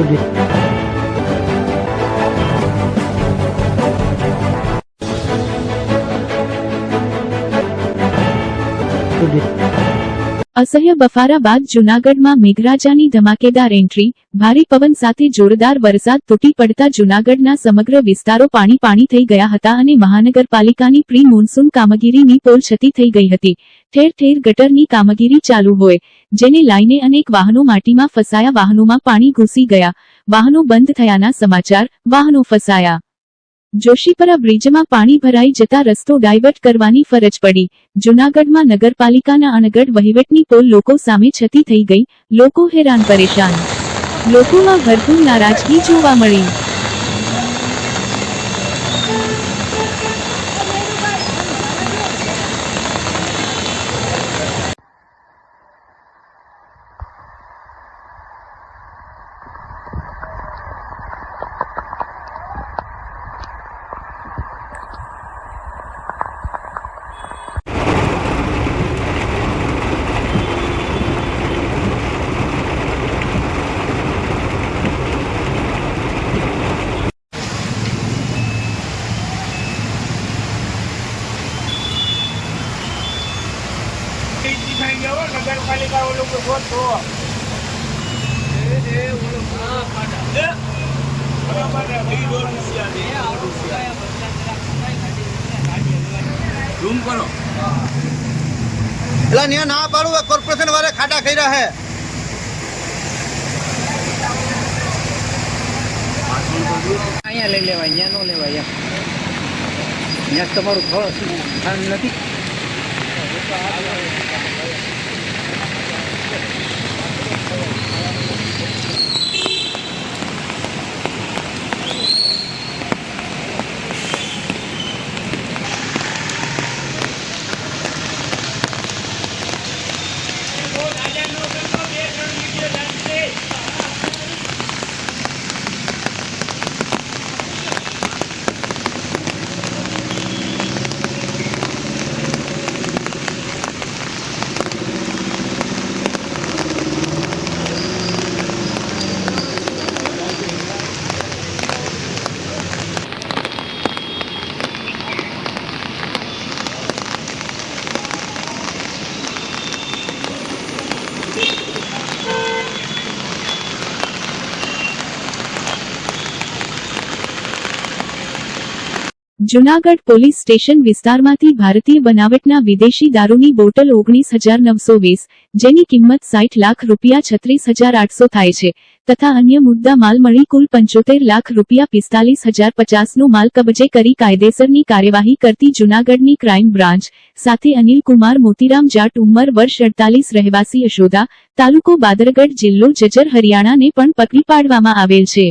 Tujuh. અસહ્ય બફારા બાદ જૂનાગઢમાં મેઘરાજાની ધમાકેદાર એન્ટ્રી, ભારે પવન સાથે જોરદાર વરસાદ તૂટી પડતા જૂનાગઢના સમગ્ર વિસ્તારો પાણી પાણી થઈ ગયા હતા અને મહાનગરપાલિકાની પ્રી મોન્સૂન કામગીરીની પોલ છતી થઈ ગઈ હતી. ઠેર ઠેર ગટરની કામગીરી ચાલુ હોય, જેને લાઈને અનેક વાહનો માટીમાં ફસાયા, વાહનોમાં પાણી ઘૂસી ગયા. વાહનો બંધ થયાના સમાચાર, વાહનો ફસાયા. જોશીપરા બ્રિજમાં પાણી ભરાઈ જતા રસ્તો ડાયવર્ટ કરવાની ફરજ પડી. જૂનાગઢમાં નગરપાલિકાના અણગઢ વહીવટની પોલ લોકો સામે છતી થઈ ગઈ. લોકો હેરાન પરેશાન. લોકોમાં ભરપૂર નારાજગી જોવા મળી. નગરપાલિકા ઓલું કોઈ ગોત રૂમ કરો. એટલે ન્યા ના પાડું કોર્પોરેશન વાળા ખાડા કર્યા હે. અહીંયા લઈ લેવાય અહીંયા ન લેવાય અહીંયા તમારું ફળ સ્થાન નથી. જૂનાગઢ પોલીસ સ્ટેશન વિસ્તારમાંથી ભારતીય બનાવટના વિદેશી દારૂની બોટલ ઓગણીસ હજાર નવસો વીસ, જેની કિંમત સાઠ લાખ રૂપિયા છત્રીસ હજાર આઠસો થાય છે, તથા અન્ય મુદ્દા માલ મળી કુલ પંચોતેર લાખ રૂપિયા પિસ્તાલીસ હજાર પચાસનો માલ કબજે કરી કાયદેસરની કાર્યવાહી કરતી જૂનાગઢની ક્રાઇમ બ્રાન્ચ, સાથે અનિલ કુમાર મોતીરામ જાટ ઉંમર વર્ષ અડતાલીસ રહેવાસી યશોદા તાલુકો બાદરગઢ જિલ્લો જજર હરિયાણાને પણ પકડી પાડવામાં આવેલ છે.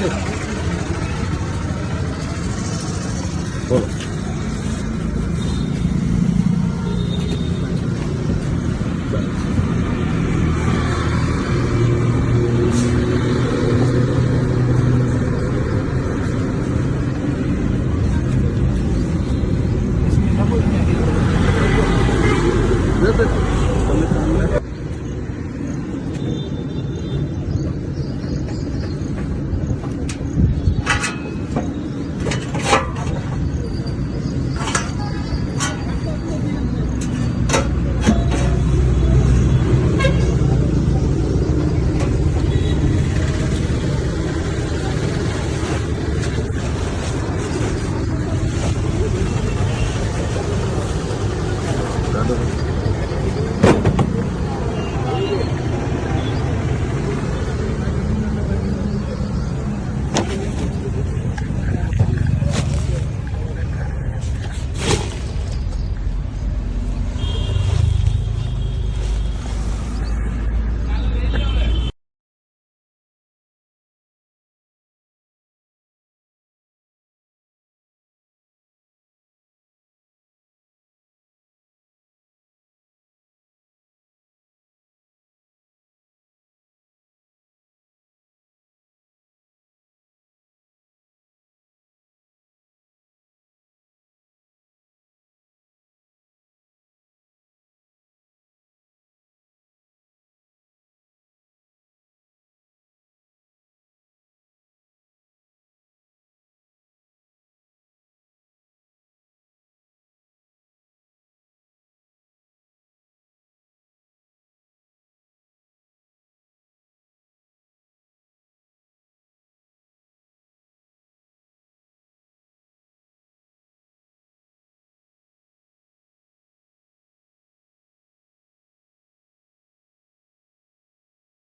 去。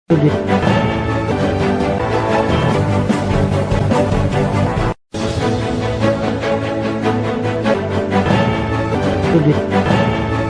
对不对？